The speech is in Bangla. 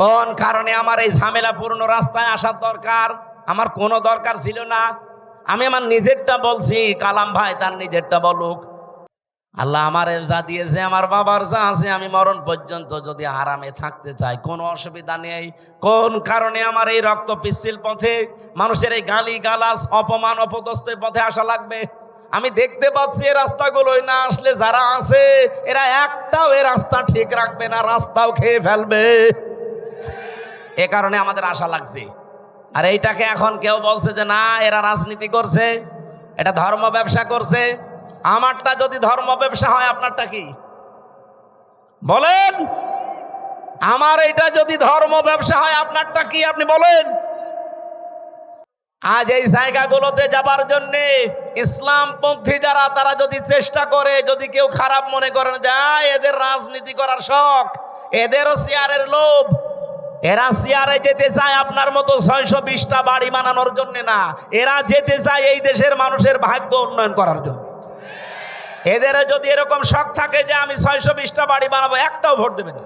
কোন কারণে আমার এই ঝামেলাপূর্ণ রাস্তায় আসার দরকার? আমার কোনো দরকার ছিল না। আমি আমার নিজেরটা বলছি, কালাম ভাই তার নিজেরটা বলুক। আল্লাহ আমার যা দিয়েছে, আমার বাবার যা আছে, আমি মরণ পর্যন্ত যদি আরামে থাকতে চাই, কোনো অসুবিধা নেই। কোন কারণে আমার এই রক্ত পিচ্ছিল পথে, মানুষের এই গালি গালাস অপমান, অপদস্থের পথে আসা লাগবে? আমি দেখতে পাচ্ছি এই রাস্তাগুলোই না আসলে যারা আছে, এরা একটাও এ রাস্তা ঠিক রাখবে না, রাস্তাও খেয়ে ফেলবে। এ কারণে আমাদের আশা লাগছে। আর এইটাকে এখন কেউ বলছে যে, না, এরা রাজনীতি করছে, এটা ধর্ম ব্যবসা করছে। আমারটা যদি ধর্ম ব্যবসা হয়, আপনারটা কি? বলেন, আমার এটা যদি ধর্ম ব্যবসা হয়, আপনারটা কি? আপনি বলেন, আজ এই জায়গাগুলোতে যাবার জন্য ইসলামপন্থী যারা, তারা যদি চেষ্টা করে, যদি কেউ খারাপ মনে করেন যায় এদের রাজনীতি করার শখ, এদেরও চেয়ারের লোভ এরা সিয়ারে যেতে চায় আপনার মতো ছয়শো বিশটা বাড়ি বানানোর জন্য না। এরা যেতে চায় এই দেশের মানুষের ভাগ্য উন্নয়ন করার জন্য। এদের যদি এরকম শখ থাকে যে আমি ছয়শো বিশটা বাড়ি বানাবো, একটাও ভোট দেবে না।